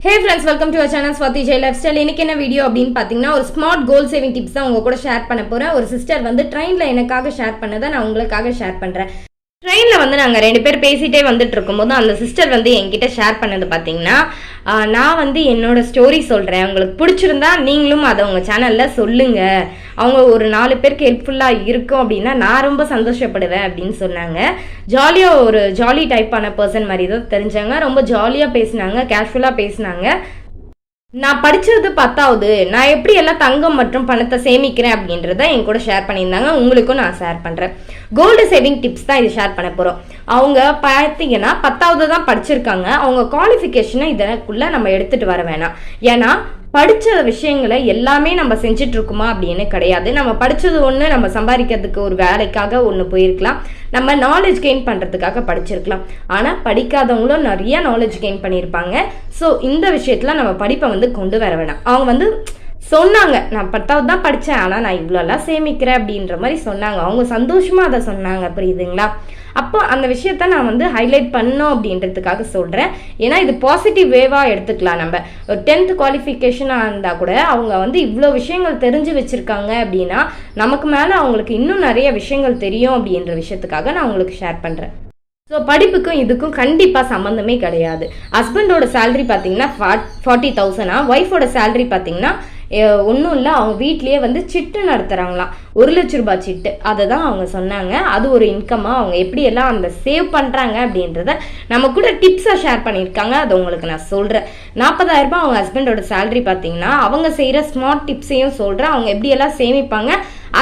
Hey friends welcome to channel Swathi Jai lifestyle எனக்கு என்ன video அப்படின்னு பார்த்தீங்கன்னா ஒரு ஸ்மார்ட் கோல் சேவிங் டிப்ஸ் தான் உங்க கூட ஷேர் பண்ண போறேன். ஒரு சிஸ்டர் வந்து ட்ரெயினில் எனக்காக ஷேர் பண்ணதை நான் உங்களுக்காக ஷேர் பண்ணுறேன் ட்ரெயினில் வந்து நாங்கள் ரெண்டு பேர் பேசிகிட்டே வந்துட்டு இருக்கும்போது அந்த சிஸ்டர் வந்து என்கிட்ட ஷேர் பண்ணது பார்த்தீங்கன்னா நான் வந்து என்னோட ஸ்டோரி சொல்கிறேன் உங்களுக்கு பிடிச்சிருந்தா நீங்களும் அதை உங்கள் சேனலில் சொல்லுங்கள் அவங்க ஒரு நாலு பேருக்கு ஹெல்ப்ஃபுல்லாக இருக்கும் அப்படின்னா நான் ரொம்ப சந்தோஷப்படுவேன் அப்படின்னு சொன்னாங்க. ஜாலியாக ஒரு ஜாலி டைப்பான பர்சன் மாதிரி தான் தெரிஞ்சாங்க ரொம்ப ஜாலியாக பேசினாங்க கேஷுவலாக பேசினாங்க. நான் படிச்சது பத்தாவது. நான் எப்படி எல்லாம் தங்கம் மற்றும் பணத்தை சேமிக்கிறேன் அப்படின்றத என் கூட ஷேர் பண்ணியிருந்தாங்க. உங்களுக்கும் நான் ஷேர் பண்ணுறேன் கோல்டு சேவிங் டிப்ஸ் தான் இது ஷேர் பண்ண போகிறோம் அவங்க பார்த்தீங்கன்னா பத்தாவது தான் படிச்சிருக்காங்க. அவங்க குவாலிஃபிகேஷனை இதற்குள்ளே நம்ம எடுத்துகிட்டு வர வேணாம். ஏன்னா படித்த விஷயங்களை எல்லாமே நம்ம செஞ்சுட்டு அப்படின்னு கிடையாது. நம்ம படித்தது ஒன்று நம்ம சம்பாதிக்கிறதுக்கு ஒரு வேலைக்காக ஒன்று போயிருக்கலாம். நம்ம நாலேஜ் கெயின் பண்ணுறதுக்காக படிச்சிருக்கலாம். ஆனால் படிக்காதவங்களும் நிறைய நாலேஜ் கெயின் பண்ணியிருப்பாங்க. ஸோ இந்த விஷயத்தில் நம்ம படிப்பை வந்து கொண்டு வர வேணாம். அவங்க வந்து சொன்னாங்க நான் பத்தாவது தான் படித்தேன் ஆனால் நான் இவ்வளோலாம் சேமிக்கிறேன் அப்படின்ற மாதிரி சொன்னாங்க. அவங்க சந்தோஷமாக அதை சொன்னாங்க. புரியுதுங்களா? அப்போ அந்த விஷயத்த நான் வந்து ஹைலைட் பண்ணோம் அப்படின்றதுக்காக சொல்கிறேன் ஏன்னா இது பாசிட்டிவ் வேவாக எடுத்துக்கலாம் நம்ம. ஒரு டென்த் குவாலிஃபிகேஷனாக இருந்தால் கூட அவங்க வந்து இவ்வளோ விஷயங்கள் தெரிஞ்சு வச்சுருக்காங்க அப்படின்னா நமக்கு மேலே அவங்களுக்கு இன்னும் நிறைய விஷயங்கள் தெரியும் அப்படின்ற விஷயத்துக்காக நான் உங்களுக்கு ஷேர் பண்ணுறேன் ஸோ படிப்புக்கும் இதுக்கும் கண்டிப்பாக சம்மந்தமே கிடையாது. ஹஸ்பண்டோட சேலரி பார்த்தீங்கன்னா ஃபார்ட்டி தௌசண்டா ஒய்ஃபோட சேலரி பார்த்தீங்கன்னா ஒன்றும் இல்லை அவங்க வீட்லேயே வந்து சிட்டு நடத்துகிறாங்களாம் ஒரு லட்ச ரூபாய் சிட்டு. அதை தான் அவங்க சொன்னாங்க. அது ஒரு இன்கம்மாக அவங்க எப்படியெல்லாம் அந்த சேவ் பண்ணுறாங்க அப்படின்றத நம்ம கூட டிப்ஸாக ஷேர் பண்ணியிருக்காங்க. அது உங்களுக்கு நான் சொல்கிறேன் நாற்பதாயிரம் ரூபாய் அவங்க ஹஸ்பண்டோட சேலரி பார்த்தீங்கன்னா அவங்க செய்கிற ஸ்மார்ட் டிப்ஸையும் சொல்கிறேன் அவங்க எப்படியெல்லாம் சேமிப்பாங்க?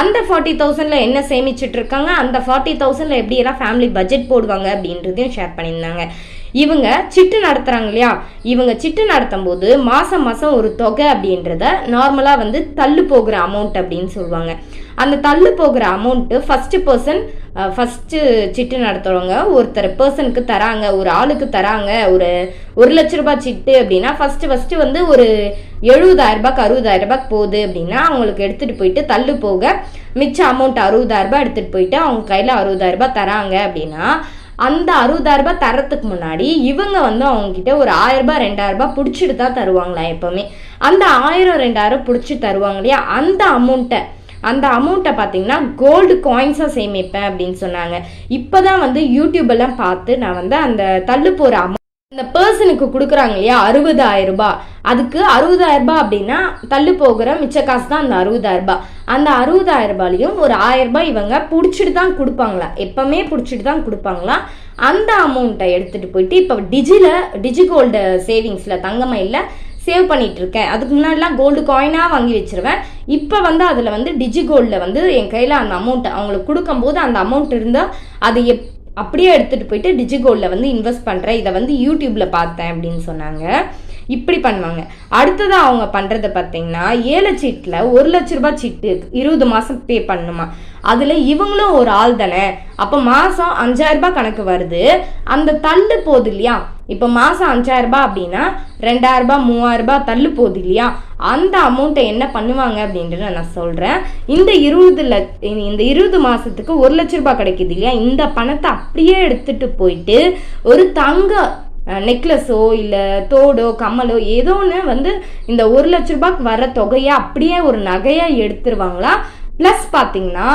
அந்த ஃபார்ட்டி தௌசண்டில் என்ன சேமிச்சிட்டு இருக்காங்க? அந்த ஃபார்ட்டி தௌசண்டில் எப்படியெல்லாம் ஃபேமிலி பட்ஜெட் போடுவாங்க அப்படின்றதையும் ஷேர் பண்ணியிருந்தாங்க. இவங்க சிட்டு நடத்துகிறாங்க இல்லையா? இவங்க சிட்டு நடத்தும் போது மாதம் மாதம் ஒரு தொகை அப்படின்றத நார்மலாக வந்து தள்ளு போகிற அமௌண்ட் அப்படின்னு சொல்லுவாங்க. அந்த தள்ளு போகிற amount first person first seat நடத்துறவங்க ஒருத்தர் பர்சனுக்கு தராங்க ஒரு ஆளுக்கு தராங்க ஒரு ஒரு லட்ச ரூபாய் சிட்டு அப்படின்னா ஃபஸ்ட்டு ஃபஸ்ட்டு வந்து ஒரு எழுபதாயிரரூபாய்க்கு அறுபதாயிரரூபாய்க்கு அறுபதாயிரம் போகுது அப்படின்னா அவங்களுக்கு எடுத்துகிட்டு போயிட்டு தள்ளு போக மிச்ச அமௌண்ட் அறுபதாயிரரூபா எடுத்துகிட்டு போயிட்டு அவங்க கையில் அறுபதாயிரம் ரூபாய் தராங்க அப்படின்னா அந்த அறுபதாயிரம் ரூபாய் தரத்துக்கு முன்னாடி இவங்க வந்து அவங்க கிட்ட ஒரு ஆயிரம் ரூபாய் ரெண்டாயிரம் ரூபாய் பிடிச்சிட்டு தான் தருவாங்களாம் எப்பவுமே? அந்த ஆயிரம் ரெண்டாயிரம் பிடிச்சி தருவாங்க இல்லையா? அந்த அமௌண்ட்டை அந்த அமௌண்ட்டை பார்த்தீங்கன்னா கோல்டு காயின்ஸாக சேமிப்பேன் அப்படின்னு சொன்னாங்க. இப்போ தான் வந்து யூடியூபெல்லாம் பார்த்து நான் வந்து அந்த தள்ளு போகிற அமௌண்ட் இந்த பர்சனுக்கு கொடுக்குறாங்க இல்லையா? அறுபதாயிரம் ரூபாய். அதுக்கு அறுபதாயிரம் ரூபாய் அப்படின்னா தள்ளு போகிற மிச்ச காசு தான் அந்த அறுபதாயிரம் ரூபாய். அந்த அறுபதாயிரம் ரூபாயிலையும் ஒரு ஆயிரம் ரூபாய் இவங்க பிடிச்சிட்டு தான் கொடுப்பாங்களா? எப்பவுமே பிடிச்சிட்டு தான் கொடுப்பாங்களா? அந்த அமௌண்ட்டை எடுத்துகிட்டு போயிட்டு இப்போ டிஜில டிஜி கோல்டு சேவிங்ஸில் தங்கமயில சேவ் பண்ணிட்டு இருக்கேன். அதுக்கு முன்னாடிலாம் கோல்டு காயினாக வாங்கி வச்சிருவேன். இப்போ வந்து அதில் வந்து டிஜி கோல்டில் வந்து என் கையில் அந்த அமௌண்ட் அவங்களுக்கு கொடுக்கும்போது அந்த அமௌண்ட் இருந்தால் அது எப் அப்படியே எடுத்துகிட்டு போயிட்டு டிஜிகோல்டில் வந்து இன்வெஸ்ட் பண்ணுறேன் இதை வந்து யூடியூப்பில் பார்த்தேன் அப்படின்னு சொன்னாங்க. இப்படி பண்ணுவாங்க. அடுத்ததாக அவங்க பண்ணுறத பார்த்தீங்கன்னா ஏழை சீட்டில் ஒரு லட்ச ரூபாய் சீட்டு இருபது மாதம் பே பண்ணணுமா அதில் இவங்களும் ஒரு ஆள் தானே? அப்போ மாதம் அஞ்சாயிரரூபா கணக்கு வருது. அந்த தள்ளு போகுது இல்லையா? இப்போ மாதம் அஞ்சாயிரம் ரூபாய் அப்படின்னா ரெண்டாயிரம் ரூபாய் தள்ளு போகுது இல்லையா? அந்த அமௌண்ட்டை என்ன பண்ணுவாங்க அப்படின்றத நான் சொல்கிறேன் இந்த இருபது லட்ச இந்த இருபது மாதத்துக்கு ஒரு லட்ச ரூபாய் கிடைக்குது இல்லையா? இந்த பணத்தை அப்படியே எடுத்துகிட்டு போயிட்டு ஒரு தங்க நெக்லஸோ இல்லை தோடோ கம்மலோ ஏதோ ஒன்று வந்து இந்த ஒரு லட்ச ரூபாய்க்கு வர தொகையை அப்படியே ஒரு நகையாக எடுத்துருவாங்களா? ப்ளஸ் பார்த்தீங்கன்னா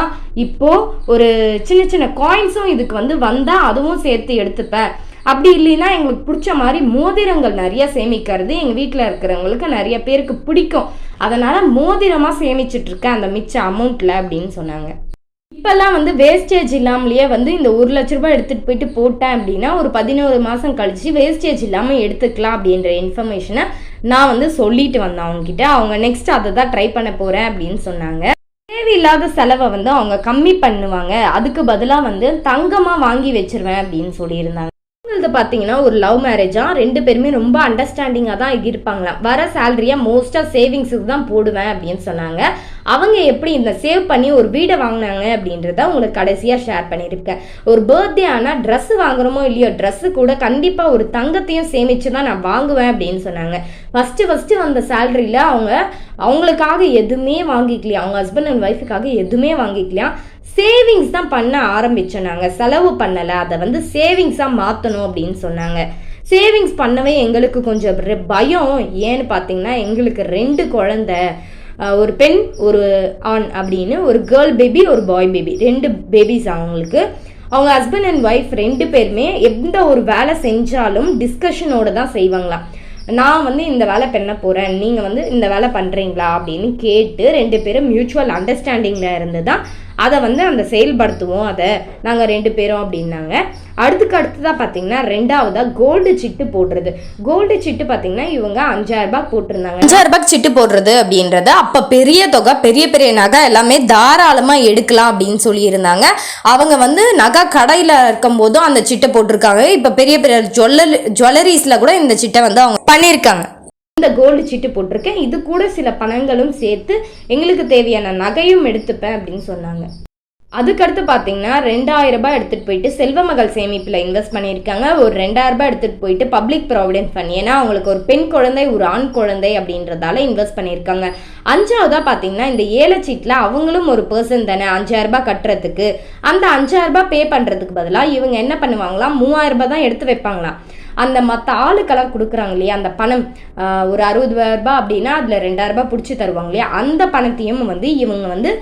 இப்போது ஒரு சின்ன சின்ன காயின்ஸும் இதுக்கு வந்து வந்தால் அதுவும் சேர்த்து எடுத்துப்பேன். அப்படி இல்லைன்னா எங்களுக்கு பிடிச்ச மாதிரி மோதிரங்கள் நிறைய சேமிக்கிறது எங்கள் வீட்டில் இருக்கிறவங்களுக்கு நிறைய பேருக்கு பிடிக்கும். அதனால் மோதிரமாக சேமிச்சிட்ருக்கேன் அந்த மிச்ச அமௌண்ட்டில் அப்படின்னு சொன்னாங்க. இப்போல்லாம் வந்து வேஸ்டேஜ் இல்லாமலேயே வந்து இந்த ஒரு லட்ச ரூபாய் எடுத்துகிட்டு போயிட்டு போட்டேன் அப்படின்னா ஒரு பதினோரு மாதம் கழிச்சு வேஸ்டேஜ் இல்லாமல் எடுத்துக்கலாம் அப்படின்ற இன்ஃபர்மேஷனை நான் வந்து சொல்லிட்டு வந்தேன் அவங்ககிட்ட. அவங்க நெக்ஸ்ட் அதை தான் ட்ரை பண்ண போகிறேன் அப்படின்னு சொன்னாங்க. தேவையில்லாத செலவை வந்து அவங்க கம்மி பண்ணுவாங்க. அதுக்கு பதிலாக வந்து தங்கமாக வாங்கி வச்சிருவேன் அப்படின்னு சொல்லியிருந்தாங்க. இது பார்த்தீங்கன்னா ஒரு லவ் மேரேஜாக ரெண்டு பேருமே ரொம்ப அண்டர்ஸ்டாண்டிங்காக தான் இருப்பாங்களாம். வர சேலரியை மோஸ்ட்டாக சேவிங்ஸுக்கு தான் போடுவேன் அப்படின்னு சொன்னாங்க. அவங்க எப்படி இந்த சேவ் பண்ணி ஒரு வீடை வாங்கினாங்க அப்படின்றத உங்களுக்கு கடைசியாக ஷேர் பண்ணியிருக்கேன். ஒரு பர்த்டே ஆனால் ட்ரெஸ் வாங்குறோமோ இல்லையோ ட்ரெஸ்ஸு கூட கண்டிப்பாக ஒரு தங்கத்தையும் சேமித்து தான் நான் வாங்குவேன் அப்படின்னு சொன்னாங்க. ஃபஸ்ட்டு ஃபஸ்ட்டு வந்த சேலரியில் அவங்க அவங்களுக்காக எதுவுமே வாங்கிக்கலையா அவங்க ஹஸ்பண்ட் அண்ட் ஒய்ஃபுக்காக எதுவுமே வாங்கிக்கலையா சேவிங்ஸ் தான் பண்ண ஆரம்பிச்சோம் நாங்கள் செலவு பண்ணலை. அதை வந்து சேவிங்ஸாக மாற்றணும் அப்படின்னு சொன்னாங்க. சேவிங்ஸ் பண்ணவே எங்களுக்கு கொஞ்சம் பயம். ஏன்னு பார்த்தீங்கன்னா எங்களுக்கு ரெண்டு குழந்த ஒரு பெண் ஒரு ஆண் அப்படின்னு ஒரு கேர்ள் பேபி ஒரு பாய் பேபி ரெண்டு பேபிஸ் அவங்களுக்கு. அவங்க ஹஸ்பண்ட் அண்ட் ஒய்ஃப் ரெண்டு பேருமே எந்த ஒரு வேலை செஞ்சாலும் டிஸ்கஷனோட தான் செய்வாங்களாம். நான் வந்து இந்த வேலை பண்ண போகிறேன் நீங்கள் வந்து இந்த வேலை பண்ணுறீங்களா அப்படின்னு கேட்டு ரெண்டு பேரும் மியூச்சுவல் அண்டர்ஸ்டாண்டிங்கில் இருந்து தான் அதை வந்து அந்த செயல்படுத்துவோம் அதை நாங்கள் ரெண்டு பேரும் அப்படின்னாங்க. அடுத்துக்கு அடுத்ததாக பார்த்தீங்கன்னா ரெண்டாவதாக கோல்டு சிட்டு போடுறது. கோல்டு சிட்டு பார்த்தீங்கன்னா இவங்க அஞ்சாயிரம் ரூபாய் போட்டிருந்தாங்க. அஞ்சாயிரம் ரூபாய் சிட்டு போடுறது அப்படின்றது அப்போ பெரிய தொகை பெரிய பெரிய நகை எல்லாமே தாராளமாக எடுக்கலாம் அப்படின்னு சொல்லியிருந்தாங்க. அவங்க வந்து நகை கடையில் இருக்கும்போதும் அந்த சிட்டை போட்டிருக்காங்க. இப்போ பெரிய பெரிய ஜுவல்லரி ஜுவல்லரிஸில் கூட இந்த சிட்டை வந்து அவங்க பண்ணியிருக்காங்க. இந்த கோல்டு சீட்டு போட்டிருக்கேன். இது கூட சில பணங்களும் சேர்த்து எங்களுக்கு தேவையான நகையும் எடுத்துப்பேன் அப்படின்னு சொன்னாங்க. அதுக்கடுத்து பார்த்தீங்கன்னா ரெண்டாயிரம் ரூபாய் எடுத்துகிட்டு போயிட்டு செல்வமகள் சேமிப்பில் இன்வெஸ்ட் பண்ணியிருக்காங்க. ஒரு ரெண்டாயிரம் ரூபாய் எடுத்துகிட்டு போயிட்டு பப்ளிக் ப்ராவிடென்ட் ஃபண்ட் ஏன்னா அவங்களுக்கு ஒரு பெண் குழந்தை ஒரு ஆண் குழந்தை அப்படின்றதால இன்வெஸ்ட் பண்ணியிருக்காங்க. அஞ்சாவதா பார்த்தீங்கன்னா இந்த ஏலச்சீட்டில் அவங்களும் ஒரு பர்சன் தானே அஞ்சாயிரம் ரூபாய் கட்டுறதுக்கு. அந்த அஞ்சாயிரம் ரூபாய் பே பண்ணுறதுக்கு பதிலாக இவங்க என்ன பண்ணுவாங்களாம் மூவாயிரம் ரூபாய் தான் எடுத்து வைப்பாங்களாம். அந்த மற்ற ஆளுக்கெல்லாம் கொடுக்குறாங்க இல்லையா? அந்த பணம் ஒரு அறுபது ரூபாய் அப்படின்னா அதில் ரெண்டாயிரம் ரூபாய் பிடிச்சி தருவாங்க இல்லையா? அந்த பணத்தையும் வந்து இவங்க வந்து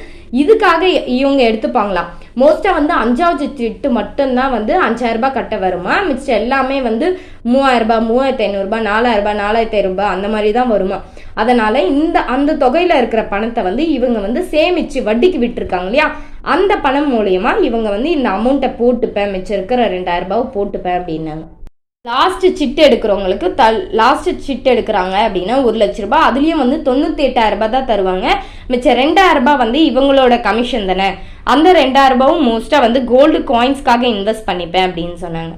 இதுக்காக இவங்க எடுத்துப்பாங்களாம். மோஸ்ட்டாக வந்து அஞ்சாவது திட்டு மட்டும்தான் வந்து அஞ்சாயிரம் ரூபாய் கட்ட வருமா? மிச்சம் எல்லாமே வந்து மூவாயிரம் ரூபாய் மூவாயிரத்தி ஐநூறுரூபா நாலாயிரம் ரூபாய் நாலாயிரத்தி ஐநூறுபா அந்த மாதிரி தான் வருமா? அதனால இந்த அந்த தொகையில் இருக்கிற பணத்தை வந்து இவங்க வந்து சேமிச்சு வட்டிக்கு விட்டுருக்காங்க இல்லையா? அந்த பணம் மூலியமா இவங்க வந்து இந்த அமௌண்ட்டை போட்டுப்பேன். மிச்சம் இருக்கிற ரெண்டாயிரம் ரூபாவை போட்டுப்பேன் அப்படின்னாங்க. லாஸ்ட் சிட் எடுக்கிறவங்களுக்கு த லாஸ்ட் சிட் எடுக்கிறாங்க அப்படின்னா ஒரு லட்ச ரூபாய். அதுலேயும் வந்து தொண்ணூற்றி எட்டாயிரம் ரூபாய் தான் தருவாங்க. மிச்சம் ரெண்டாயிரம் ரூபாய் வந்து இவங்களோட கமிஷன் தானே. அந்த ரெண்டாயிரம் ரூபாவும் மோஸ்ட்டாக வந்து கோல்டு காயின்ஸ்க்காக இன்வெஸ்ட் பண்ணிப்பேன் அப்படின்னு சொன்னாங்க.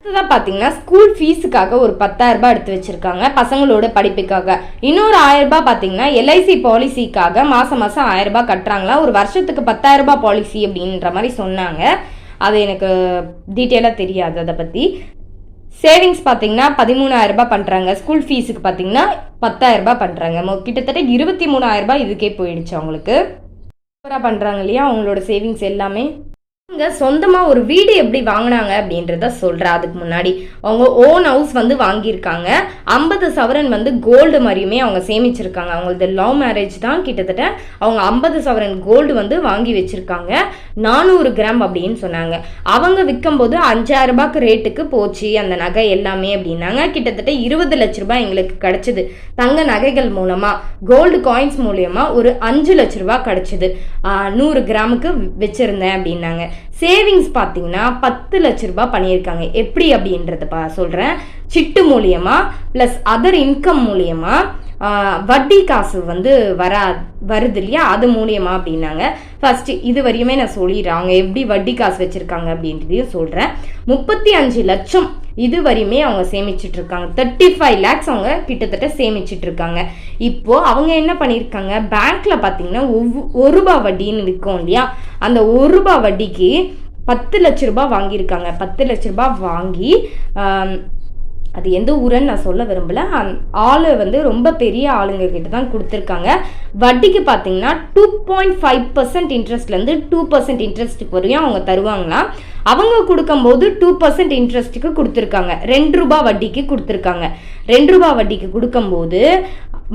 அடுத்ததாக பார்த்தீங்கன்னா ஸ்கூல் ஃபீஸுக்காக ஒரு பத்தாயிரம் ரூபாய் எடுத்து வச்சிருக்காங்க பசங்களோட படிப்புக்காக. இன்னொரு ஆயிரம் ரூபாய் பார்த்தீங்கன்னா எல்ஐசி பாலிசிக்காக மாதம் மாதம் ஆயிரம் ரூபாய் கட்டுறாங்களா? ஒரு வருஷத்துக்கு பத்தாயிரம் ரூபாய் பாலிசி அப்படின்ற மாதிரி சொன்னாங்க. அது எனக்கு டீட்டெயிலாக தெரியாது அதை பற்றி சேவிங்ஸ் பார்த்தீங்கன்னா பதிமூணாயிரம் ரூபாய் பண்ணுறாங்க ஸ்கூல் ஃபீஸுக்கு பார்த்தீங்கன்னா பத்தாயிரம் ரூபாய் பண்ணுறாங்க கிட்டத்தட்ட இருபத்தி மூணாயிரம் ரூபாய் இதுக்கே போயிடுச்சு அவங்களுக்கு. சூப்பராக பண்ணுறாங்க இல்லையா? அவங்களோட சேவிங்ஸ் எல்லாமே. அவங்க சொந்தமாக ஒரு வீடு எப்படி வாங்கினாங்க அப்படின்றத சொல்கிறேன் அதுக்கு முன்னாடி அவங்க ஓன் ஹவுஸ் வந்து வாங்கியிருக்காங்க. ஐம்பது சவரன் வந்து கோல்டு மாதிரியுமே அவங்க சேமிச்சிருக்காங்க. அவங்களது லவ் மேரேஜ் தான் கிட்டத்தட்ட அவங்க ஐம்பது சவரன் கோல்டு வந்து வாங்கி வச்சுருக்காங்க. நானூறு கிராம் அப்படின்னு சொன்னாங்க. அவங்க விற்கும்போது அஞ்சாயிரம் ரூபாய்க்கு ரேட்டுக்கு போச்சு அந்த நகை எல்லாமே அப்படின்னாங்க. கிட்டத்தட்ட இருபது லட்ச ரூபாய் எங்களுக்கு கிடைச்சது. தங்க நகைகள் மூலமா கோல்டு காயின்ஸ் மூலியமா ஒரு அஞ்சு லட்ச ரூபாய் கிடைச்சது. நூறு கிராமுக்கு வச்சிருந்தேன் அப்படின்னாங்க. சேவிங்ஸ் பார்த்தீங்கன்னா பத்து லட்ச ரூபாய் பண்ணியிருக்காங்க. எப்படி அப்படின்றத பா சொல்கிறேன் சிட்டு மூலியமா ப்ளஸ் அதர் இன்கம் மூலியமா வட்டி காசு வந்து வரா வருது இல்லையா அது மூலியமா அப்படின்னாங்க. ஃபர்ஸ்ட் இது வரையுமே நான் சொல்லிடுறாங்க எப்படி வட்டி காசு வச்சிருக்காங்க அப்படின்றதையும் சொல்கிறேன் முப்பத்தி அஞ்சு லட்சம் இது வரையுமே அவங்க சேமிச்சிட்டு இருக்காங்க தேர்ட்டி ஃபைவ் லேக்ஸ் அவங்க கிட்டத்தட்ட சேமிச்சிட்டு இருக்காங்க இப்போ அவங்க என்ன பண்ணியிருக்காங்க? பேங்க்ல பார்த்தீங்கன்னா ஒவ்வொரு ரூபாய் வட்டின்னு விற்கும் இல்லையா? அந்த ஒரு ரூபாய் வட்டிக்கு பத்து லட்ச ரூபாய் வாங்கியிருக்காங்க. பத்து லட்ச ரூபாய் வாங்கி அது எந்த ஊருன்னு நான் சொல்ல விரும்பல. அந்த ஆளு வந்து ரொம்ப பெரிய ஆளுங்க கிட்ட தான் கொடுத்துருக்காங்க. வட்டிக்கு பார்த்தீங்கன்னா டூ பாயிண்ட் ஃபைவ் பர்சன்ட் இன்ட்ரெஸ்ட்லேருந்து டூ பர்சன்ட் இன்ட்ரெஸ்ட்டுக்கு வரையும் அவங்க தருவாங்களாம். அவங்க கொடுக்கும்போது டூ பர்சன்ட் இன்ட்ரெஸ்ட்டுக்கு கொடுத்துருக்காங்க. ரெண்டு ரூபாய் வட்டிக்கு கொடுத்துருக்காங்க. ரெண்டு ரூபாய் வட்டிக்கு கொடுக்கும்போது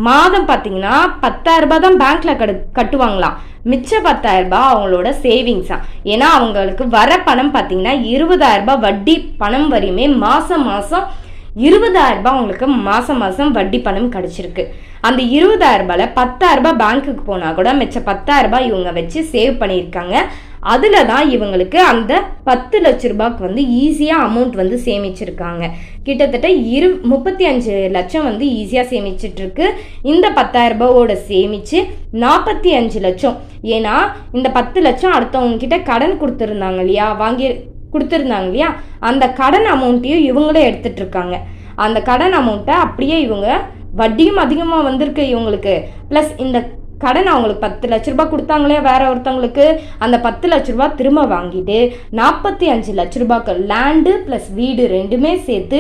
மாதம் பார்த்தீங்கன்னா பத்தாயிரம் ரூபாய் தான் பேங்க்ல கடு கட்டுவாங்களாம். மிச்ச பத்தாயிரம் ரூபாய் அவங்களோட சேவிங்ஸா ஏன்னா அவங்களுக்கு வர பணம் பார்த்தீங்கன்னா இருபதாயிரம் ரூபாய் வட்டி பணம் வரையுமே மாசம் மாசம் இருபதாயிரம் ரூபாய் அவங்களுக்கு மாசம் மாசம் வட்டி பணம் கிடைச்சிருக்கு. அந்த இருபதாயிரம் ரூபாயில பத்தாயிரம் ரூபாய் பேங்க்குக்கு போனா கூட மிச்ச பத்தாயிரம் ரூபாய் இவங்க வச்சு சேவ் பண்ணியிருக்காங்க. அதுல தான் இவங்களுக்கு அந்த பத்து லட்ச ரூபாய்க்கு வந்து ஈஸியா அமௌண்ட் வந்து சேமிச்சிருக்காங்க. கிட்டத்தட்ட இரு முப்பத்தி அஞ்சு லட்சம் வந்து ஈஸியா சேமிச்சிட்டு இருக்கு இந்த பத்தாயிரம் ரூபாயோட சேமிச்சு நாற்பத்தி அஞ்சு லட்சம். ஏன்னா இந்த பத்து லட்சம் அடுத்தவங்க கிட்ட கடன் கொடுத்துருந்தாங்க இல்லையா? வாங்கி கொடுத்துருந்தாங்க இல்லையா அந்த கடன் அமௌண்ட்டையும் இவங்களே எடுத்துட்டு இருக்காங்க அந்த கடன் அமௌண்ட்டை அப்படியே இவங்க வட்டியும் அதிகமாக வந்திருக்கு இவங்களுக்கு. ப்ளஸ் இந்த கடன் அவங்களுக்கு பத்து லட்ச ரூபாய் கொடுத்தாங்களே வேற ஒருத்தவங்களுக்கு. அந்த பத்து லட்ச ரூபாய் திரும்ப வாங்கிட்டு நாற்பத்தி அஞ்சு லட்ச ரூபாய்க்கு லேண்டு ப்ளஸ் வீடு ரெண்டுமே சேர்த்து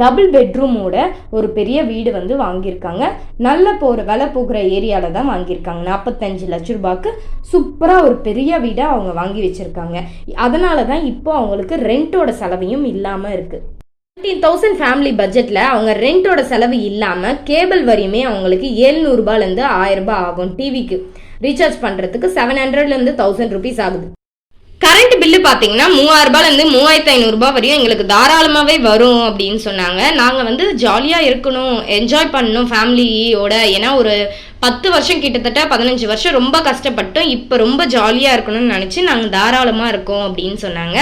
டபுள் பெட்ரூமோட ஒரு பெரிய வீடு வந்து வாங்கியிருக்காங்க. நல்ல போகிற விலை போகிற ஏரியாவில் தான் வாங்கியிருக்காங்க. நாற்பத்தஞ்சு லட்ச ரூபாய்க்கு சூப்பராக ஒரு பெரிய வீடை அவங்க வாங்கி வச்சுருக்காங்க. அதனால தான் இப்போ அவங்களுக்கு ரெண்ட்டோட செலவையும் இல்லாமல் இருக்குது ஃபிஃப்டீன் தௌசண்ட் ஃபேமிலி பட்ஜெட்டில் அவங்க ரெண்டோட செலவு இல்லாமல் கேபிள் வரியுமே அவங்களுக்கு ஏழ்நூறுபாலேருந்து ஆயிரம் ரூபாய் ஆகும் டிவிக்கு ரீசார்ஜ் பண்ணுறதுக்கு செவன் ஹண்ட்ரட்லேருந்து தௌசண்ட் ருபீஸ் ஆகுது. கரண்ட் பில்லு பார்த்தீங்கன்னா மூவாயிரம் ரூபாயிலேருந்து மூவாயிரத்து ஐநூறுரூபா வரையும் எங்களுக்கு தாராளமாகவே வரும் அப்படின்னு சொன்னாங்க. நாங்கள் வந்து ஜாலியாக இருக்கணும் என்ஜாய் பண்ணணும் ஃபேமிலியோட ஏன்னா ஒரு பத்து வருஷம் கிட்டத்தட்ட பதினஞ்சு வருஷம் ரொம்ப கஷ்டப்பட்டோம் இப்போ ரொம்ப ஜாலியாக இருக்கணும்னு நினச்சி நாங்கள் தாராளமாக இருக்கோம் அப்படின்னு சொன்னாங்க.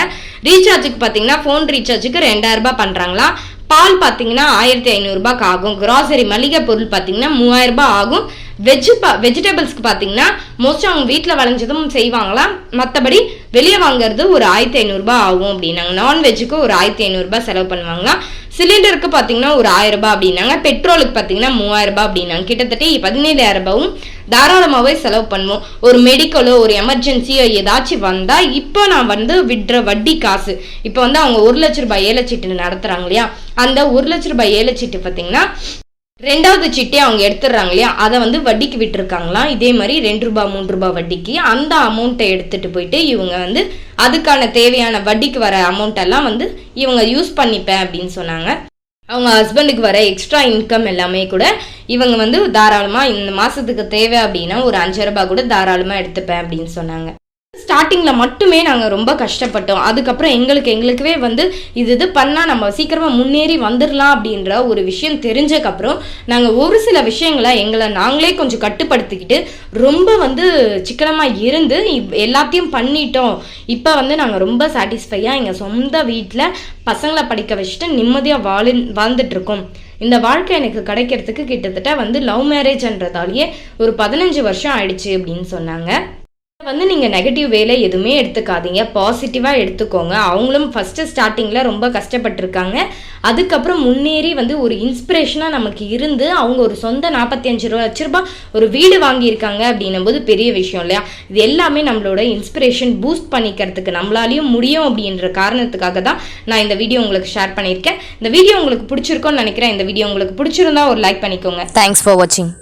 ரீசார்ஜுக்கு பார்த்தீங்கன்னா ஃபோன் ரீசார்ஜுக்கு ரெண்டாயிரரூபா பண்ணுறாங்களா பால் பார்த்தீங்கன்னா ஆயிரத்தி ஐநூறுரூபாக்கு ஆகும். கிராசரி மளிகை பொருள் பார்த்தீங்கன்னா மூவாயிரம் ரூபாய் ஆகும். வெஜ்ஜு பா வெஜிடபிள்ஸ்க்கு பார்த்தீங்கன்னா மோஸ்ட்டாக அவங்க வீட்டில் விளைஞ்சதும் செய்வாங்களாம் மற்றபடி வெளியே வாங்குறது ஒரு ஆயிரத்தி ஐநூறுரூபா ஆகும் அப்படின்னாங்க. நான்வெஜ்ஜுக்கு ஒரு ஆயிரத்தி ஐநூறுரூபா செலவு பண்ணுவாங்களாம் சிலிண்டருக்கு பார்த்தீங்கன்னா ஒரு ஆயிரம் ரூபாய் அப்படின்னாங்க. பெட்ரோலுக்கு பார்த்தீங்கன்னா மூவாயிரம் ரூபாய் அப்படின்னாங்க. கிட்டத்தட்ட பதினேழாயிரம் ரூபாவும் தாராளமாகவே செலவு பண்ணுவோம். ஒரு மெடிக்கலோ ஒரு எமர்ஜென்சியோ ஏதாச்சும் வந்தால் இப்போ நான் வந்து விடுற வட்டி காசு. இப்போ வந்து அவங்க ஒரு லட்ச ரூபாய் ஏலச்சீட்டு நடத்துகிறாங்க இல்லையா? அந்த ஒரு லட்ச ரூபாய் ஏலச்சீட்டு பார்த்தீங்கன்னா ரெண்டாவது சிட்டே அவங்க எடுத்துடுறாங்க இல்லையா? அதை வந்து வட்டிக்கு விட்டுருக்காங்களாம். இதே மாதிரி ரெண்டு ரூபாய் மூன்று ரூபாய் வட்டிக்கு அந்த அமௌண்ட்டை எடுத்துட்டு போயிட்டு இவங்க வந்து அதுக்கான தேவையான வட்டிக்கு வர அமௌண்ட்டெல்லாம் வந்து இவங்க யூஸ் பண்ணிப்பேன் அப்படின்னு சொன்னாங்க. அவங்க ஹஸ்பண்டுக்கு வர எக்ஸ்ட்ரா இன்கம் எல்லாமே கூட இவங்க வந்து தாராளமாக இந்த மாதத்துக்கு தேவை அப்படின்னா ஒரு அஞ்சு ரூபாய் கூட தாராளமாக எடுத்துப்பேன் அப்படின்னு சொன்னாங்க. ஸ்டார்டிங்கில் மட்டுமே நாங்கள் ரொம்ப கஷ்டப்பட்டோம். அதுக்கப்புறம் எங்களுக்கு எங்களுக்குவே வந்து இது இது பண்ணால் நம்ம சீக்கிரமாக முன்னேறி வந்துடலாம் அப்படின்ற ஒரு விஷயம் தெரிஞ்சக்கப்புறம் நாங்கள் ஒரு சில விஷயங்களை எங்களை நாங்களே கொஞ்சம் கட்டுப்படுத்திக்கிட்டு ரொம்ப வந்து சிக்கனமாக இருந்து எல்லாத்தையும் பண்ணிட்டோம். இப்போ வந்து நாங்கள் ரொம்ப சாட்டிஸ்ஃபையாக எங்கள் சொந்த வீட்டில் பசங்களை படிக்க வச்சுட்டு நிம்மதியாக வாழி வாழ்ந்துட்டுருக்கோம். இந்த வாழ்க்கை எனக்கு கிடைக்கிறதுக்கு கிட்டத்தட்ட வந்து லவ் மேரேஜ்ன்றதாலேயே ஒரு பதினஞ்சு வருஷம் ஆயிடுச்சு அப்படின்னு சொன்னாங்க. வந்து நீங்கள் நெகட்டிவ் வேலை எதுவுமே எடுத்துக்காதீங்க. பாசிட்டிவாக எடுத்துக்கோங்க. அவங்களும் ஃபஸ்ட்டு ஸ்டார்டிங்கில் ரொம்ப கஷ்டப்பட்டிருக்காங்க. அதுக்கப்புறம் முன்னேறி வந்து ஒரு இன்ஸ்பிரேஷனாக நமக்கு இருந்து அவங்க ஒரு சொந்த நாற்பத்தஞ்சு ரூபா லட்ச ரூபா ஒரு வீடு வாங்கியிருக்காங்க அப்படின்னும் போது பெரிய விஷயம் இல்லையா? இது எல்லாமே நம்மளோட இன்ஸ்பிரேஷன் பூஸ்ட் பண்ணிக்கிறதுக்கு நம்மளாலையும் முடியும் அப்படின்ற காரணத்துக்காக தான் நான் இந்த வீடியோ உங்களுக்கு ஷேர் பண்ணியிருக்கேன். இந்த வீடியோ உங்களுக்கு பிடிச்சிருக்கோன்னு நினைக்கிறேன். இந்த வீடியோ உங்களுக்கு பிடிச்சிருந்தா ஒரு லைக் பண்ணிக்கோங்க. தேங்க்ஸ் ஃபார் வாட்சிங்